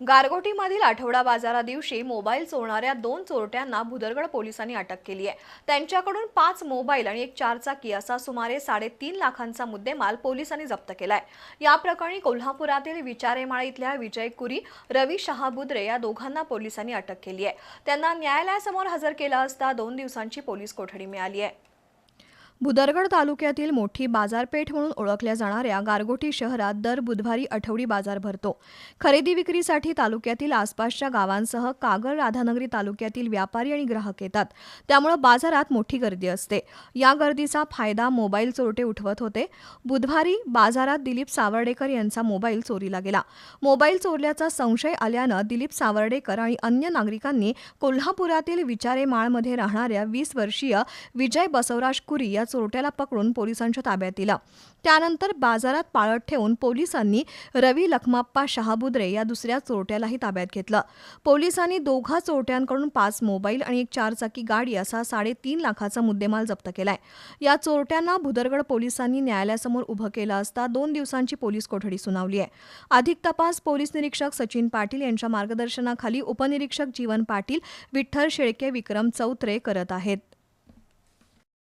गारगोटीमधील आठवडा बाजारा दिवशी मोबाईल चोरणाऱ्या दोन चोरट्यांना भुदरगड पोलिसांनी अटक केली आहे. त्यांच्याकडून पाच मोबाईल आणि एक चारचाकी असा सुमारे साडेतीन लाखांचा मुद्देमाल पोलिसांनी जप्त केलाय. या प्रकरणी कोल्हापुरातील विचारेमाळा इथल्या विजय कुरी रवी शहाबुद्रे या दोघांना पोलिसांनी अटक केली आहे. त्यांना न्यायालयासमोर हजर केलं असता दोन दिवसांची पोलीस कोठडी मिळाली आहे. भुदरगड तालुक्यातील मोठी बाजारपेठ म्हणून ओळखल्या जाणाऱ्या गारगोटी शहरात दर बुधवारी आठवडी बाजार भरतो. खरेदी विक्रीसाठी तालुक्यातील आसपासच्या गावांसह कागल राधानगरी तालुक्यातील व्यापारी आणि ग्राहक येतात. त्यामुळं बाजारात मोठी गर्दी असते. या गर्दीचा फायदा मोबाईल चोरटे उठवत होते. बुधवारी बाजारात दिलीप सावर्डेकर यांचा मोबाईल चोरीला गेला. मोबाईल चोरल्याचा संशय आल्यानं दिलीप सावर्डेकर आणि अन्य नागरिकांनी कोल्हापुरातील विचारे माळमध्ये राहणाऱ्या वीस वर्षीय विजय बसवराज कुरी या चोरट्याला पकडून पोलिसांच्या ताब्यात दिला. त्यानंतर बाजारात पाळत ठेवून पोलिसांनी रवी लखमाप्पा शहाबुद्रे या दुसऱ्या चोरट्यालाही ताब्यात घेतलं. पोलिसांनी दोघा चोरट्यांकडून पाच मोबाईल आणि एक चारचाकी गाडी असा साडेतीन लाखाचा मुद्देमाल जप्त केलाय. या चोरट्यांना भुदरगड पोलिसांनी न्यायालयासमोर उभं केलं असता दोन दिवसांची पोलीस कोठडी सुनावली आहे. अधिक तपास पोलीस निरीक्षक सचिन पाटील यांच्या मार्गदर्शनाखाली उपनिरीक्षक जीवन पाटील विठ्ठल शेळके विक्रम चौत्रे करत आहेत.